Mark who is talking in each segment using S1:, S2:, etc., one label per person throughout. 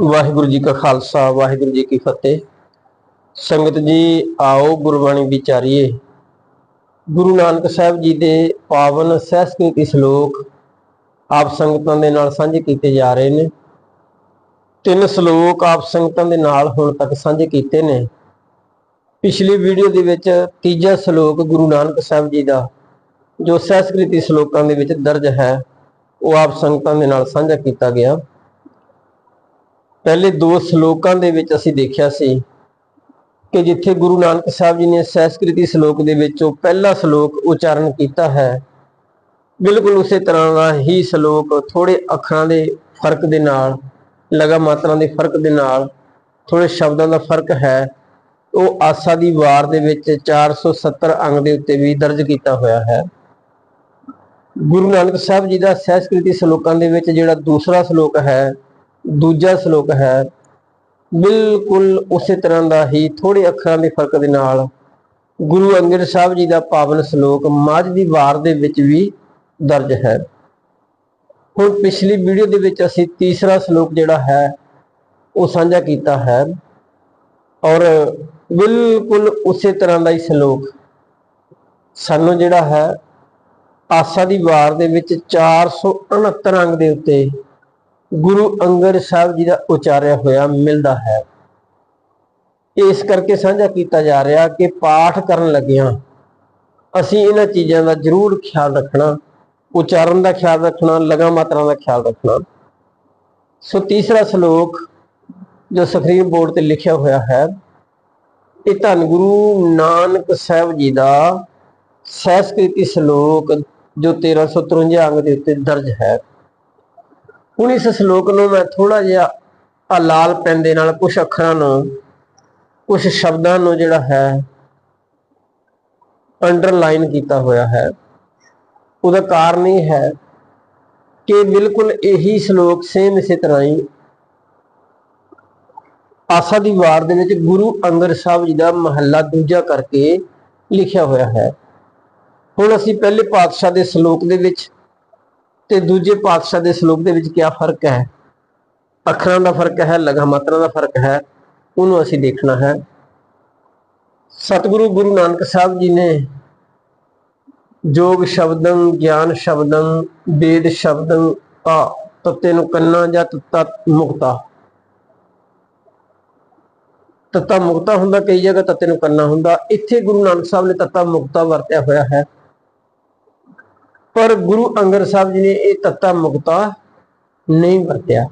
S1: ਵਾਹਿਗੁਰੂ ਜੀ ਕਾ ਖਾਲਸਾ, ਵਾਹਿਗੁਰੂ ਜੀ ਕੀ ਫਤਿਹ। ਸੰਗਤ ਜੀ, ਆਓ ਗੁਰਬਾਣੀ ਵਿਚਾਰੀਏ। ਗੁਰੂ ਨਾਨਕ ਸਾਹਿਬ ਜੀ ਦੇ ਪਾਵਨ ਸਹਿਸਕ੍ਰਿਤੀ ਸ਼ਲੋਕ ਆਪ ਸੰਗਤਾਂ ਦੇ ਨਾਲ ਸਾਂਝੇ ਕੀਤੇ ਜਾ ਰਹੇ ਨੇ। ਤਿੰਨ ਸ਼ਲੋਕ ਆਪ ਸੰਗਤਾਂ ਦੇ ਨਾਲ ਹੁਣ ਤੱਕ ਸਾਂਝੇ ਕੀਤੇ ਨੇ। ਪਿਛਲੀ ਵੀਡੀਓ ਦੇ ਵਿੱਚ ਤੀਜਾ ਸ਼ਲੋਕ ਗੁਰੂ ਨਾਨਕ ਸਾਹਿਬ ਜੀ ਦਾ, ਜੋ ਸਹਿਸਕ੍ਰਿਤੀ ਸ਼ਲੋਕਾਂ ਦੇ ਵਿੱਚ ਦਰਜ ਹੈ, ਉਹ ਆਪ ਸੰਗਤਾਂ ਦੇ ਨਾਲ ਸਾਂਝਾ ਕੀਤਾ ਗਿਆ। ਪਹਿਲੇ ਦੋ ਸ਼ਲੋਕਾਂ ਦੇ ਵਿੱਚ ਅਸੀਂ ਦੇਖਿਆ ਸੀ ਕਿ ਜਿੱਥੇ ਗੁਰੂ ਨਾਨਕ ਸਾਹਿਬ ਜੀ ਨੇ ਸਹਿਸਕ੍ਰਿਤੀ ਸ਼ਲੋਕ ਦੇ ਵਿੱਚੋਂ ਪਹਿਲਾ ਸ਼ਲੋਕ ਉਚਾਰਨ ਕੀਤਾ ਹੈ, ਬਿਲਕੁਲ ਉਸੇ ਤਰ੍ਹਾਂ ਦਾ ਹੀ ਸ਼ਲੋਕ ਥੋੜੇ ਅੱਖਰਾਂ ਦੇ ਫ਼ਰਕ ਦੇ ਨਾਲ ਲਗਾ ਮਾਤਰਾ ਦੇ ਫ਼ਰਕ ਦੇ ਨਾਲ ਥੋੜੇ ਸ਼ਬਦਾਂ ਦਾ ਫ਼ਰਕ ਹੈ, ਉਹ ਆਸਾ ਦੀ ਵਾਰ ਦੇ ਵਿੱਚ 470 ਅੰਗ ਦੇ ਉੱਤੇ ਵੀ ਦਰਜ ਕੀਤਾ ਹੋਇਆ ਹੈ। ਗੁਰੂ ਨਾਨਕ ਸਾਹਿਬ ਜੀ ਦਾ ਸਹਿਸਕ੍ਰਿਤੀ ਸ਼ਲੋਕਾਂ ਦੇ ਵਿੱਚ ਜਿਹੜਾ ਦੂਸਰਾ ਸ਼ਲੋਕ ਹੈ ਦੂਜਾ ਸ਼ਲੋਕ ਹੈ, ਬਿਲਕੁਲ ਉਸੇ ਤਰ੍ਹਾਂ ਦਾ ਹੀ ਥੋੜੇ ਅੱਖਰਾਂ ਦੇ ਫ਼ਰਕ ਦੇ ਨਾਲ ਗੁਰੂ ਅੰਗਦ ਸਾਹਿਬ ਜੀ ਦਾ ਪਾਵਨ ਸ਼ਲੋਕ ਮਾਝ ਦੀ ਵਾਰ ਦੇ ਵਿੱਚ ਵੀ ਦਰਜ ਹੈ। ਹੁਣ ਪਿਛਲੀ ਵੀਡੀਓ ਦੇ ਵਿੱਚ ਅਸੀਂ ਤੀਸਰਾ ਸ਼ਲੋਕ ਜਿਹੜਾ ਹੈ, ਉਹ ਸਾਂਝਾ ਕੀਤਾ ਹੈ ਔਰ ਬਿਲਕੁਲ ਉਸੇ ਤਰ੍ਹਾਂ ਦਾ ਹੀ ਸ਼ਲੋਕ ਸਾਨੂੰ ਜਿਹੜਾ ਹੈ, ਆਸਾ ਦੀ ਵਾਰ ਦੇ ਵਿੱਚ 469 ਅੰਗ ਦੇ ਉੱਤੇ ਗੁਰੂ ਅੰਗਦ ਸਾਹਿਬ ਜੀ ਦਾ ਉਚਾਰਿਆ ਹੋਇਆ ਮਿਲਦਾ ਹੈ। ਇਸ ਕਰਕੇ ਸਾਂਝਾ ਕੀਤਾ ਜਾ ਰਿਹਾ ਕਿ ਪਾਠ ਕਰਨ ਲੱਗਿਆਂ ਅਸੀਂ ਇਹਨਾਂ ਚੀਜ਼ਾਂ ਦਾ ਜ਼ਰੂਰ ਖਿਆਲ ਰੱਖਣਾ, ਉਚਾਰਨ ਦਾ ਖਿਆਲ ਰੱਖਣਾ, ਲਗਾ ਮਾਤਰਾ ਦਾ ਖਿਆਲ ਰੱਖਣਾ। ਸੋ ਤੀਸਰਾ ਸ਼ਲੋਕ ਜੋ ਸਕਰੀਨ ਬੋਰਡ ਤੇ ਲਿਖਿਆ ਹੋਇਆ ਹੈ, ਇਹ ਧੰਨ ਗੁਰੂ ਨਾਨਕ ਸਾਹਿਬ ਜੀ ਦਾ ਸਹਿਸਕ੍ਰਿਤੀ ਸ਼ਲੋਕ ਜੋ 1353 ਅੰਗ ਦੇ ਉੱਤੇ ਦਰਜ ਹੈ। ਹੁਣ ਇਸ ਸ਼ਲੋਕ ਨੂੰ ਮੈਂ ਥੋੜਾ ਜਿਹਾ ਆ ਲਾਲ ਪੈਨ ਦੇ ਨਾਲ ਕੁਝ ਅੱਖਰਾਂ ਨੂੰ ਕੁਝ ਸ਼ਬਦਾਂ ਨੂੰ ਜਿਹੜਾ ਹੈ ਅੰਡਰਲਾਈਨ ਕੀਤਾ ਹੋਇਆ ਹੈ। ਉਹਦਾ ਕਾਰਨ ਇਹ ਹੈ ਕਿ ਬਿਲਕੁਲ ਇਹੀ ਸ਼ਲੋਕ ਸੇਮ ਇਸੇ ਤਰ੍ਹਾਂ ਹੀ ਆਸਾ ਦੀ ਵਾਰ ਦੇ ਵਿੱਚ ਗੁਰੂ ਅੰਗਦ ਸਾਹਿਬ ਜੀ ਦਾ ਮਹੱਲਾ ਦੂਜਾ ਕਰਕੇ ਲਿਖਿਆ ਹੋਇਆ ਹੈ। ਹੁਣ ਅਸੀਂ ਪਹਿਲੇ ਪਾਤਸ਼ਾਹ ਦੇ ਸ਼ਲੋਕ ਦੇ ਵਿੱਚ ਤੇ ਦੂਜੇ ਪਾਤਸ਼ਾਹ ਦੇ ਸ਼ਲੋਕ ਦੇ ਵਿੱਚ ਕੀ ਫ਼ਰਕ ਹੈ? ਅੱਖਰਾਂ ਦਾ ਫ਼ਰਕ ਹੈ, ਲਗਾ ਮਾਤਰਾ ਦਾ ਫ਼ਰਕ ਹੈ, ਉਹਨੂੰ ਅਸੀਂ ਦੇਖਣਾ ਹੈ। ਸਤਿਗੁਰੂ ਗੁਰੂ ਨਾਨਕ ਸਾਹਿਬ ਜੀ ਨੇ ਜੋਗ ਸ਼ਬਦੰ, ਗਿਆਨ ਸ਼ਬਦੰ, ਵੇਦ ਸ਼ਬਦੰ, ਆ, ਤਤੇ ਨੂੰ ਕੰਨਾ ਜਾਂ ਤਤਾ ਮੁਕਤਾ। ਤਤਾ ਮੁਕਤਾ ਹੁੰਦਾ, ਕਈ ਜਗ੍ਹਾ ਤਤੇ ਨੂੰ ਕੰਨਾ ਹੁੰਦਾ। ਇੱਥੇ ਗੁਰੂ ਨਾਨਕ ਸਾਹਿਬ ਨੇ ਤਤਾ ਮੁਕਤਾ ਵਰਤਿਆ ਹੋਇਆ ਹੈ। ਪਰ ਗੁਰੂ ਅੰਗਦ ਸਾਹਿਬ ਜੀ ਨੇ ਇਹ ਤੱਤਾ ਮੁਕਤਾ ਨਹੀਂ ਵਰਤਿਆ।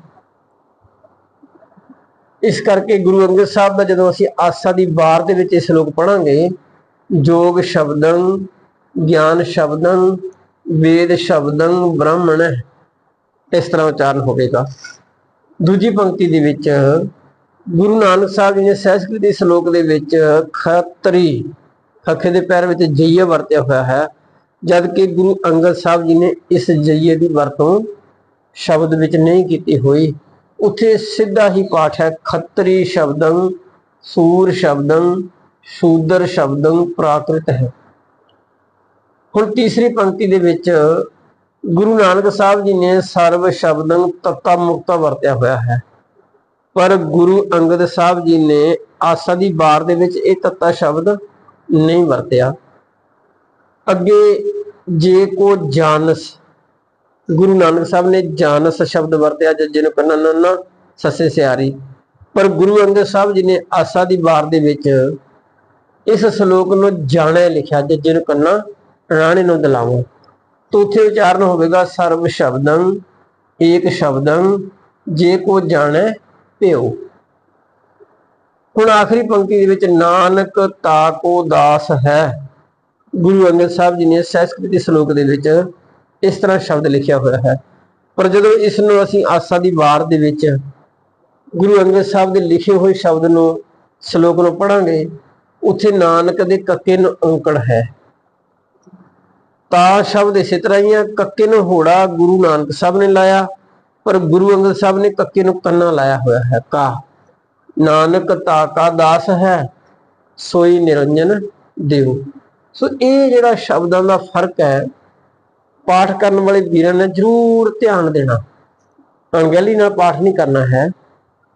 S1: ਇਸ ਕਰਕੇ ਗੁਰੂ ਅੰਗਦ ਸਾਹਿਬ ਦਾ ਜਦੋਂ ਅਸੀਂ ਆਸਾ ਦੀ ਵਾਰ ਦੇ ਵਿੱਚ ਇਹ ਸ਼ਲੋਕ ਪੜਾਂਗੇ ਜੋਗ ਸ਼ਬਦੰ, ਗਿਆਨ ਸ਼ਬਦੰ, ਵੇਦ ਸ਼ਬਦੰ, ਬ੍ਰਾਹਮਣ, ਇਸ ਤਰ੍ਹਾਂ ਉਚਾਰਨ ਹੋਵੇਗਾ। ਦੂਜੀ ਪੰਕਤੀ ਦੇ ਵਿੱਚ ਗੁਰੂ ਨਾਨਕ ਸਾਹਿਬ ਜੀ ਨੇ ਸਹਿਸਕ੍ਰਿਤੀ ਸ਼ਲੋਕ ਦੇ ਵਿੱਚ ਖਤਰੀ, ਖੱਖੇ ਦੇ ਪੈਰ ਵਿੱਚ ਜਈਆ ਵਰਤਿਆ ਹੋਇਆ ਹੈ। ਜਦ ਕਿ ਗੁਰੂ ਅੰਗਦ ਸਾਹਿਬ ਜੀ ਨੇ ਇਸ ਜਈਏ ਦੀ ਵਰਤੋਂ ਸ਼ਬਦ ਵਿੱਚ ਨਹੀਂ ਕੀਤੀ ਹੋਈ। ਉੱਥੇ ਸਿੱਧਾ ਹੀ ਪਾਠ ਹੈ, ਖੱਤਰੀ ਸ਼ਬਦੰ, ਸੂਰ ਸ਼ਬਦੰ, ਸ਼ੂਦਰ ਸ਼ਬਦੰ ਪ੍ਰਾਕ੍ਰਿਤ ਹੈ। ਹੁਣ ਤੀਸਰੀ ਪੰਕਤੀ ਦੇ ਵਿੱਚ ਗੁਰੂ ਨਾਨਕ ਸਾਹਿਬ ਜੀ ਨੇ ਸਰਵ ਸ਼ਬਦੰ ਤਤਾ ਮੁਕਤਾ ਵਰਤਿਆ ਹੋਇਆ ਹੈ। ਪਰ ਗੁਰੂ ਅੰਗਦ ਸਾਹਿਬ ਜੀ ਨੇ ਆਸਾ ਦੀ ਬਾਰ ਦੇ ਵਿੱਚ ਇਹ ਤਤਾ ਸ਼ਬਦ ਨਹੀਂ ਵਰਤਿਆ। ਅੱਗੇ ਜੇ ਕੋ ਜਾਨਸ, ਗੁਰੂ ਨਾਨਕ ਸਾਹਿਬ ਨੇ ਜਾਨਸ ਸ਼ਬਦ ਵਰਤਿਆ ਜੱਜੇ ਨੂੰ ਕੰਨਾ ਨੰਨਾ ਸੱਸੇ ਸਿਆਰੀ। ਪਰ ਗੁਰੂ ਅੰਗਦ ਸਾਹਿਬ ਜੀ ਨੇ ਆਸਾ ਦੀ ਵਾਰ ਦੇ ਵਿੱਚ ਇਸ ਸ਼ਲੋਕ ਨੂੰ ਜਾਣਿਆ ਲਿਖਿਆ ਜੱਜੇ ਨੂੰ ਕੰਨਾ ਰਾਣੇ ਨੂੰ ਦਿਲਾਵੋ। ਤੋਂ ਉੱਥੇ ਉਚਾਰਨ ਹੋਵੇਗਾ, ਸਰਵ ਸ਼ਬਦੰ, ਏਕ ਸ਼ਬਦੰ, ਜੇ ਕੋ ਜਾਣੈ ਪਿਓ ਹੁਣ ਆਖਰੀ ਪੰਕਤੀ ਦੇ ਵਿੱਚ, ਨਾਨਕ ਤਾ ਕੋ ਦਾਸ ਹੈ। ਗੁਰੂ ਅੰਗਦ ਸਾਹਿਬ ਜੀ ਨੇ ਸਹਿਸਕ੍ਰਿਤੀ ਸ਼ਲੋਕ ਦੇ ਵਿੱਚ ਇਸ ਤਰ੍ਹਾਂ ਸ਼ਬਦ ਲਿਖਿਆ ਹੋਇਆ ਹੈ। ਪਰ ਜਦੋਂ ਇਸ ਨੂੰ ਅਸੀਂ ਆਸਾ ਦੀ ਵਾਰ ਦੇ ਵਿੱਚ ਗੁਰੂ ਅੰਗਦ ਸਾਹਿਬ ਦੇ ਲਿਖੇ ਹੋਏ ਸ਼ਬਦ ਨੂੰ ਸ਼ਲੋਕ ਨੂੰ ਪੜਾਂਗੇ ਉੱਥੇ ਨਾਨਕ ਦੇ ਕੱਕੇ ਨੂੰ ਔਂਕੜ ਹੈ। ਤਾ ਸ਼ਬਦ ਇਸੇ ਤਰ੍ਹਾਂ ਹੀ ਆ, ਕੱਕੇ ਨੂੰ ਹੋੜਾ ਗੁਰੂ ਨਾਨਕ ਸਾਹਿਬ ਨੇ ਲਾਇਆ, ਪਰ ਗੁਰੂ ਅੰਗਦ ਸਾਹਿਬ ਨੇ ਕੱਕੇ ਨੂੰ ਕੰਨਾ ਲਾਇਆ ਹੋਇਆ ਹੈ। ਕਾ, ਨਾਨਕ ਤਾ ਕਾ ਦਾਸ ਹੈ, ਸੋਈ ਨਿਰੰਜਨ ਦੇਵ ਸੋ ਇਹ ਜਿਹੜਾ ਸ਼ਬਦਾਂ ਦਾ ਫ਼ਰਕ ਹੈ, ਪਾਠ ਕਰਨ ਵਾਲੇ ਵੀਰਾਂ ਨੇ ਜ਼ਰੂਰ ਧਿਆਨ ਦੇਣਾ। ਅਣਗਹਿਲੀ ਨਾਲ ਪਾਠ ਨਹੀਂ ਕਰਨਾ ਹੈ।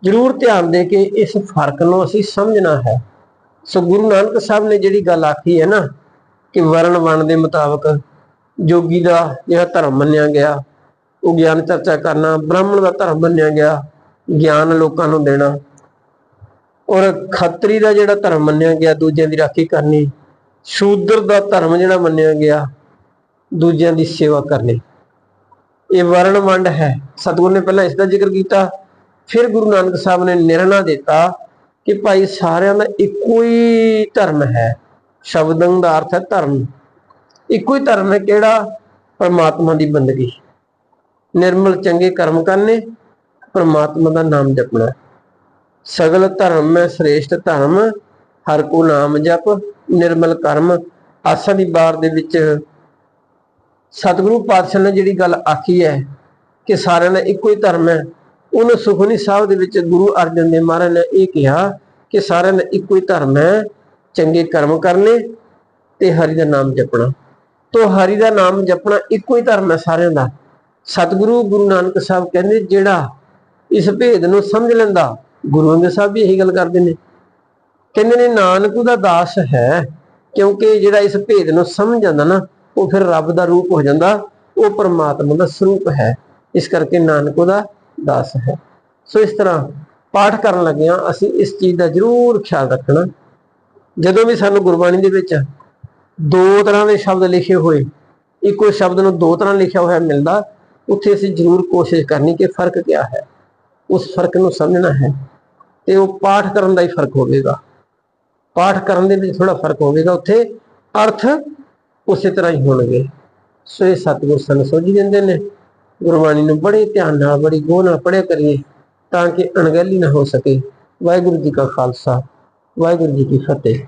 S1: ਜ਼ਰੂਰ ਧਿਆਨ ਦੇ ਕੇ ਇਸ ਫ਼ਰਕ ਨੂੰ ਅਸੀਂ ਸਮਝਣਾ ਹੈ। ਸੋ ਗੁਰੂ ਨਾਨਕ ਸਾਹਿਬ ਨੇ ਜਿਹੜੀ ਗੱਲ ਆਖੀ ਹੈ ਨਾ, ਕਿ ਵਰਣ ਵਣ ਦੇ ਮੁਤਾਬਕ ਜੋਗੀ ਦਾ ਜਿਹੜਾ ਧਰਮ ਮੰਨਿਆ ਗਿਆ, ਉਹ ਗਿਆਨ ਚਰਚਾ ਕਰਨਾ, ਬ੍ਰਾਹਮਣ ਦਾ ਧਰਮ ਮੰਨਿਆ ਗਿਆ, ਗਿਆਨ ਲੋਕਾਂ ਨੂੰ ਦੇਣਾ। ਔਰ ਖੱਤਰੀ ਦਾ ਜਿਹੜਾ ਧਰਮ ਮੰਨਿਆ ਗਿਆ, ਦੂਜਿਆਂ ਦੀ ਰਾਖੀ ਕਰਨੀ ਸ਼ੂਦਰ ਦਾ ਧਰਮ ਜਿਹੜਾ ਮੰਨਿਆ ਗਿਆ, ਦੂਜਿਆਂ ਦੀ ਸੇਵਾ ਕਰਨੀ ਇਹ ਵਰਣ ਵੰਡ ਹੈ। ਸਤਿਗੁਰ ਨੇ ਪਹਿਲਾਂ ਇਸ ਦਾ ਜ਼ਿਕਰ ਕੀਤਾ। ਫਿਰ ਗੁਰੂ ਨਾਨਕ ਸਾਹਿਬ ਨੇ ਨਿਰਣਾ ਦਿੱਤਾ ਕਿ ਭਾਈ ਸਾਰਿਆਂ ਦਾ ਇੱਕੋ ਹੀ ਧਰਮ ਹੈ। ਸ਼ਬਦੰ ਦਾ ਅਰਥ ਹੈ ਧਰਮ। ਇੱਕੋ ਹੀ ਧਰਮ ਹੈ ਕਿਹੜਾ? ਪਰਮਾਤਮਾ ਦੀ ਬੰਦਗੀ। ਨਿਰਮਲ ਚੰਗੇ ਕਰਮ ਕਰਨੇ, ਪਰਮਾਤਮਾ ਦਾ ਨਾਮ ਜਪਣਾ। ਸਗਲ ਧਰਮ ਹੈ, ਸ੍ਰੇਸ਼ਟ ਧਰਮ। ਹਰ ਕੋ ਨਾਮ ਜਪ, ਨਿਰਮਲ ਕਰਮ, ਆਸਾ ਦੀ ਬਾਰ ਦੇ ਵਿੱਚ ਸਤਿਗੁਰੂ ਪਾਤਸ਼ਾਹ ਨੇ ਜਿਹੜੀ ਗੱਲ ਆਖੀ ਹੈ ਕਿ ਸਾਰਿਆਂ ਦਾ ਇੱਕੋ ਹੀ ਧਰਮ ਹੈ, ਉਹਨੂੰ ਸੁਖਨੀ ਸਾਹਿਬ ਦੇ ਵਿੱਚ ਗੁਰੂ ਅਰਜਨ ਦੇਵ ਮਹਾਰਾਜ ਨੇ ਇਹ ਕਿਹਾ ਕਿ ਸਾਰਿਆਂ ਦਾ ਇੱਕੋ ਹੀ ਧਰਮ ਹੈ, ਚੰਗੇ ਕਰਮ ਕਰਨੇ ਤੇ ਹਰੀ ਦਾ ਨਾਮ ਜਪਣਾ। ਤੋ ਹਰੀ ਦਾ ਨਾਮ ਜਪਣਾ ਇੱਕੋ ਹੀ ਧਰਮ ਹੈ ਸਾਰਿਆਂ ਦਾ। ਸਤਿਗੁਰੂ ਗੁਰੂ ਨਾਨਕ ਸਾਹਿਬ ਕਹਿੰਦੇ ਜਿਹੜਾ ਇਸ ਭੇਦ ਨੂੰ ਸਮਝ ਲੈਂਦਾ ਗੁਰੂ ਅੰਗਦ ਸਾਹਿਬ ਵੀ ਇਹੀ ਗੱਲ ਕਰਦੇ ਨੇ। ਕਹਿੰਦੇ ਨੇ, ਨਾਨਕ ਦਾ ਦਾਸ ਹੈ, ਕਿਉਂਕਿ ਜਿਹੜਾ ਇਸ ਭੇਦ ਨੂੰ ਸਮਝ ਜਾਂਦਾ ਨਾ, ਉਹ ਫਿਰ ਰੱਬ ਦਾ ਰੂਪ ਹੋ ਜਾਂਦਾ, ਉਹ ਪਰਮਾਤਮਾ ਦਾ ਸਰੂਪ ਹੈ। ਇਸ ਕਰਕੇ ਨਾਨਕ ਉਹਦਾ ਦਾਸ ਹੈ। ਸੋ ਇਸ ਤਰ੍ਹਾਂ ਪਾਠ ਕਰਨ ਲੱਗਿਆਂ ਅਸੀਂ ਇਸ ਚੀਜ਼ ਦਾ ਜ਼ਰੂਰ ਖਿਆਲ ਰੱਖਣਾ। ਜਦੋਂ ਵੀ ਸਾਨੂੰ ਗੁਰਬਾਣੀ ਦੇ ਵਿੱਚ ਦੋ ਤਰ੍ਹਾਂ ਦੇ ਸ਼ਬਦ ਲਿਖੇ ਹੋਏ, ਇੱਕੋ ਸ਼ਬਦ ਨੂੰ ਦੋ ਤਰ੍ਹਾਂ ਲਿਖਿਆ ਹੋਇਆ ਮਿਲਦਾ, ਉੱਥੇ ਅਸੀਂ ਜ਼ਰੂਰ ਕੋਸ਼ਿਸ਼ ਕਰਨੀ ਕਿ ਫ਼ਰਕ ਕੀ ਹੈ। ਉਸ ਫ਼ਰਕ ਨੂੰ ਸਮਝਣਾ ਹੈ ਤੇ ਉਹ ਪਾਠ ਕਰਨ ਦਾ ਹੀ ਫ਼ਰਕ ਹੋਵੇਗਾ। ਪਾਠ ਕਰਨ ਦੇ ਵਿੱਚ ਥੋੜਾ ਫ਼ਰਕ ਹੋਵੇਗਾ ਉੱਥੇ। ਅਰਥ ਉਸੇ ਤਰ੍ਹਾਂ ਹੀ ਹੋਣਗੇ। ਸੋ ਇਹ ਸਤਿਗੁਰ ਸਾਨੂੰ ਸੋਝੀ ਦਿੰਦੇ ਨੇ। ਗੁਰਬਾਣੀ ਨੂੰ ਬੜੇ ਧਿਆਨ ਨਾਲ, ਬੜੀ ਗੋਹ ਨਾਲ ਪੜ੍ਹਿਆ ਕਰੀਏ ਤਾਂ ਕਿ ਅਣਗਹਿਲੀ ਨਾ ਹੋ ਸਕੇ। ਵਾਹਿਗੁਰੂ ਜੀ ਕਾ ਖਾਲਸਾ, ਵਾਹਿਗੁਰੂ ਜੀ ਕੀ ਫਤਿਹ।